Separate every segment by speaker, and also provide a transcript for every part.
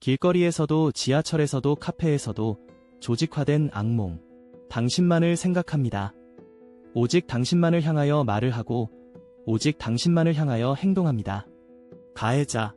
Speaker 1: 길거리에서도 지하철에서도 카페에서도 조직화된 악몽. 당신만을 생각합니다. 오직 당신만을 향하여 말을 하고 오직 당신만을 향하여 행동합니다. 가해자.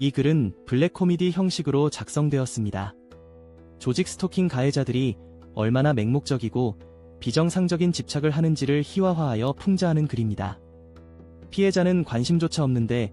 Speaker 1: 이 글은 블랙 코미디 형식으로 작성되었습니다. 조직 스토킹 가해자들이 얼마나 맹목적이고 비정상적인 집착을 하는지를 희화화하여 풍자하는 글입니다. 피해자는 관심조차 없는데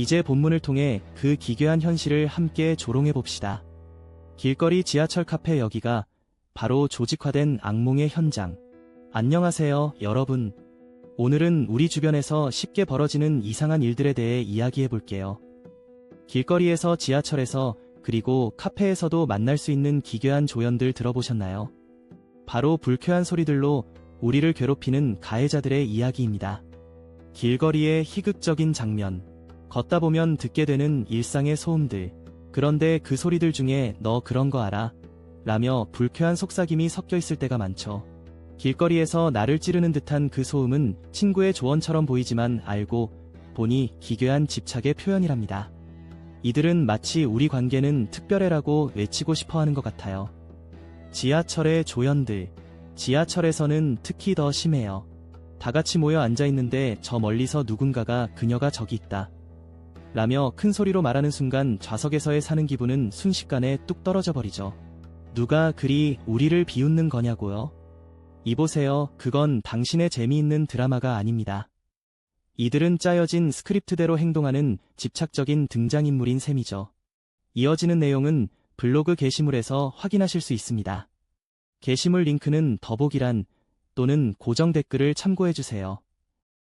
Speaker 1: 이제 본문을 통해 그 기괴한 현실을 함께 조롱해 봅시다. 길거리 지하철 카페 여기가 바로 조직화된 악몽의 현장. 안녕하세요, 여러분. 오늘은 우리 주변에서 쉽게 벌어지는 이상한 일들에 대해 이야기해 볼게요. 길거리에서 지하철에서 그리고 카페에서도 만날 수 있는 기괴한 조연들 들어보셨나요? 바로 불쾌한 소리들로 우리를 괴롭히는 가해자들의 이야기입니다. 길거리의 희극적인 장면, 걷다 보면 듣게 되는 일상의 소음들, 그런데 그 소리들 중에 너 그런 거 알아? 라며 불쾌한 속삭임이 섞여 있을 때가 많죠. 길거리에서 나를 찌르는 듯한 그 소음은 친구의 조언처럼 보이지만 알고 보니 기괴한 집착의 표현이랍니다. 이들은 마치 우리 관계는 특별해라고 외치고 싶어 하는 것 같아요. 지하철의 조연들. 지하철에서는 특히 더 심해요. 다 같이 모여 앉아 있는데 저 멀리서 누군가가 그녀가 저기 있다. 라며 큰 소리로 말하는 순간 좌석에서의 사는 기분은 순식간에 뚝 떨어져 버리죠. 누가 그리 우리를 비웃는 거냐고요? 이보세요. 그건 당신의 재미있는 드라마가 아닙니다. 이들은 짜여진 스크립트대로 행동하는 집착적인 등장인물인 셈이죠. 이어지는 내용은 블로그 게시물에서 확인하실 수 있습니다. 게시물 링크는 더보기란 또는 고정 댓글을 참고해주세요.